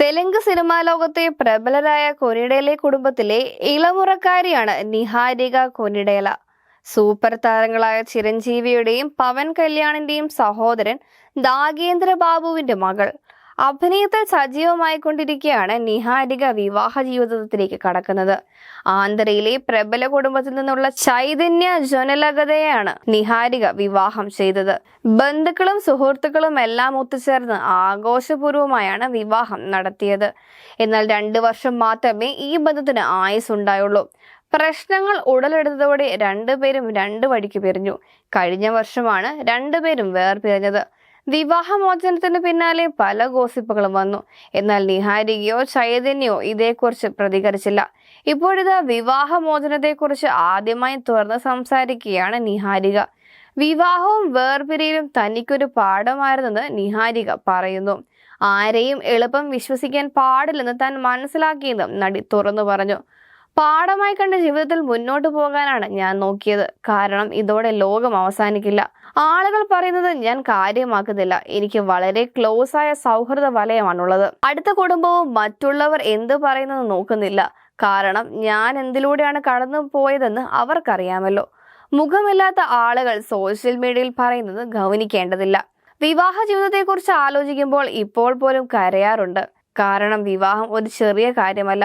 Telugu cinema ലോകത്തെ പ്രബലരായ കൊനിഡേലെ കുടുംബത്തിലെ ഇളമുറക്കാരിയാണ് Niharika Konidela super താരങ്ങളായ ചിരഞ്ജീവിയുടെയും പവൻ കല്യാണിന്റെയും സഹോദരൻ ദാഗേന്ദ്ര ബാബുവിന്റെ മകൾ. അഭിനയത്തിൽ സജീവമായിക്കൊണ്ടിരിക്കെയാണ് നിഹാരിക വിവാഹ ജീവിതത്തിലേക്ക് കടക്കുന്നത്. ആന്ധ്രയിലെ പ്രബല കുടുംബത്തിൽ നിന്നുള്ള ചൈതന്യ ജനലഗതയെയാണ് നിഹാരിക വിവാഹം ചെയ്തത്. ബന്ധുക്കളും സുഹൃത്തുക്കളും എല്ലാം ഒത്തുചേർന്ന് ആഘോഷപൂർവമായാണ് വിവാഹം നടത്തിയത്. എന്നാൽ രണ്ടു വർഷം മാത്രമേ ഈ ബന്ധത്തിന് ആയുസ് ഉണ്ടായുള്ളൂ പ്രശ്നങ്ങൾ ഉടലെടുത്തതോടെ രണ്ടുപേരും രണ്ടു വഴിക്ക് പിരിഞ്ഞു. കഴിഞ്ഞ വർഷമാണ് രണ്ടുപേരും വേർപിരിഞ്ഞത്. വിവാഹമോചനത്തിന് പിന്നാലെ പല ഗോസിപ്പുകളും വന്നു. എന്നാൽ നിഹാരികയോ ചൈതന്യോ ഇതേക്കുറിച്ച് പ്രതികരിച്ചില്ല. ഇപ്പോഴിത് വിവാഹമോചനത്തെക്കുറിച്ച് ആദ്യമായി തുറന്ന് സംസാരിക്കുകയാണ് നിഹാരിക. വിവാഹവും വേർപിരിയലും തനിക്കൊരു പാഠമായിരുന്നെന്ന് നിഹാരിക പറയുന്നു. ആരെയും എളുപ്പം വിശ്വസിക്കാൻ പാടില്ലെന്ന് താൻ മനസ്സിലാക്കിയെന്നും നടി തുറന്നു പറഞ്ഞു. പാഠമായി കണ്ട ജീവിതത്തിൽ മുന്നോട്ട് പോകാനാണ് ഞാൻ നോക്കിയത്. കാരണം ഇതോടെ ലോകം അവസാനിക്കില്ല. ആളുകൾ പറയുന്നത് ഞാൻ കാര്യമാക്കുന്നില്ല. എനിക്ക് വളരെ ക്ലോസ് ആയ സൗഹൃദ വലയമാണുള്ളത്. അടുത്ത കുടുംബവും മറ്റുള്ളവർ എന്ത് പറയുന്നത് നോക്കുന്നില്ല. കാരണം ഞാൻ എന്തിലൂടെയാണ് കടന്നു പോയതെന്ന് അവർക്കറിയാമല്ലോ. മുഖമില്ലാത്ത ആളുകൾ സോഷ്യൽ മീഡിയയിൽ പറയുന്നത് ഗൗനിക്കേണ്ടതില്ല. വിവാഹ ജീവിതത്തെക്കുറിച്ച് ആലോചിക്കുമ്പോൾ ഇപ്പോൾ പോലും കരയാറുണ്ട്. കാരണം വിവാഹം ഒരു ചെറിയ കാര്യമല്ല.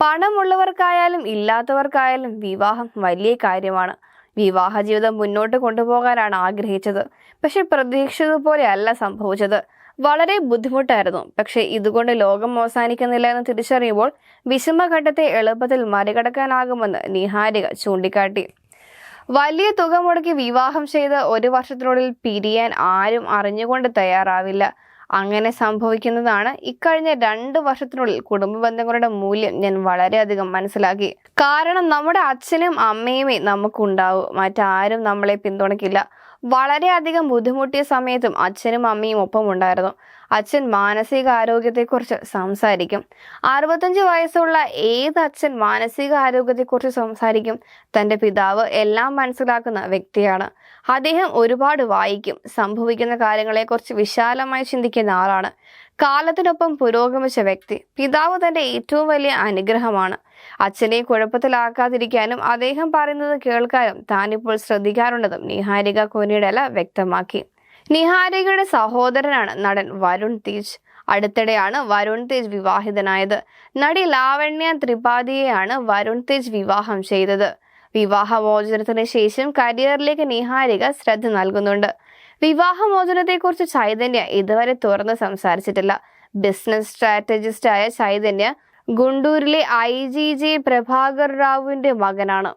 പണമുള്ളവർക്കായാലും ഇല്ലാത്തവർക്കായാലും വിവാഹം വലിയ കാര്യമാണ്. വിവാഹ ജീവിതം മുന്നോട്ട് കൊണ്ടുപോകാനാണ് ആഗ്രഹിച്ചത്. പക്ഷെ പ്രതീക്ഷിച്ചതുപോലെ അല്ല സംഭവിച്ചത്. വളരെ ബുദ്ധിമുട്ടായിരുന്നു. പക്ഷെ ഇതുകൊണ്ട് ലോകം അവസാനിക്കുന്നില്ല എന്ന് തിരിച്ചറിയുമ്പോൾ വിഷമഘട്ടത്തെ എളുപ്പത്തിൽ മറികടക്കാനാകുമെന്ന് നിഹാരിക ചൂണ്ടിക്കാട്ടി. വലിയ തുക മുടക്കി വിവാഹം ചെയ്ത് ഒരു വർഷത്തിനുള്ളിൽ പിരിയാൻ ആരും അറിഞ്ഞുകൊണ്ട് തയ്യാറാവില്ല. അങ്ങനെ സംഭവിക്കുന്നതാണ്. ഇക്കഴിഞ്ഞ രണ്ട് വർഷത്തിനുള്ളിൽ കുടുംബ ബന്ധങ്ങളുടെ മൂല്യം ഞാൻ വളരെയധികം മനസ്സിലാക്കി. കാരണം നമ്മുടെ അച്ഛനും അമ്മയുമേ നമുക്കുണ്ടാവും. മറ്റാരും നമ്മളെ പിന്തുണയ്ക്കില്ല. വളരെയധികം ബുദ്ധിമുട്ടിയ സമയത്തും അച്ഛനും അമ്മയും ഒപ്പം ഉണ്ടായിരുന്നു അച്ഛൻ മാനസികാരോഗ്യത്തെക്കുറിച്ച് സംസാരിക്കും. അറുപത്തഞ്ച് വയസ്സുള്ള ഏത് അച്ഛൻ മാനസികാരോഗ്യത്തെക്കുറിച്ച് സംസാരിക്കും? തന്റെ പിതാവ് എല്ലാം മനസ്സിലാക്കുന്ന വ്യക്തിയാണ്. അദ്ദേഹം ഒരുപാട് വായിക്കും സംഭവിക്കുന്ന കാര്യങ്ങളെക്കുറിച്ച് വിശാലമായി ചിന്തിക്കുന്ന ആളാണ്. കാലത്തിനൊപ്പം പുരോഗമിച്ച വ്യക്തി പിതാവ് തന്റെ ഏറ്റവും വലിയ അനുഗ്രഹമാണ്. അച്ഛനെ കുഴപ്പത്തിലാക്കാതിരിക്കാനും അദ്ദേഹം പറയുന്നത് കേൾക്കാനും താനിപ്പോൾ ശ്രദ്ധിക്കാറുണ്ടെന്നും നിഹാരിക കൊനിഡല വ്യക്തമാക്കി. നിഹാരികയുടെ സഹോദരനാണ് നടൻ വരുൺ തേജ്. അടുത്തിടെയാണ് വരുൺ തേജ് വിവാഹിതനായത്. നടി ലാവണ്യ ത്രിപാഠിയെയാണ് വരുൺ തേജ് വിവാഹം ചെയ്തത്. വിവാഹമോചനത്തിന് ശേഷം കരിയറിലേക്ക് നിഹാരിക ശ്രദ്ധ നൽകുന്നുണ്ട്. വിവാഹമോചനത്തെക്കുറിച്ച് ചൈതന്യ ഇതുവരെ തുറന്ന് സംസാരിച്ചിട്ടില്ല. ബിസിനസ് സ്ട്രാറ്റജിസ്റ്റായ ചൈതന്യ ഗുണ്ടൂരിലെ ഐ ജി ജെ പ്രഭാകർ റാവുവിന്റെ മകനാണ്.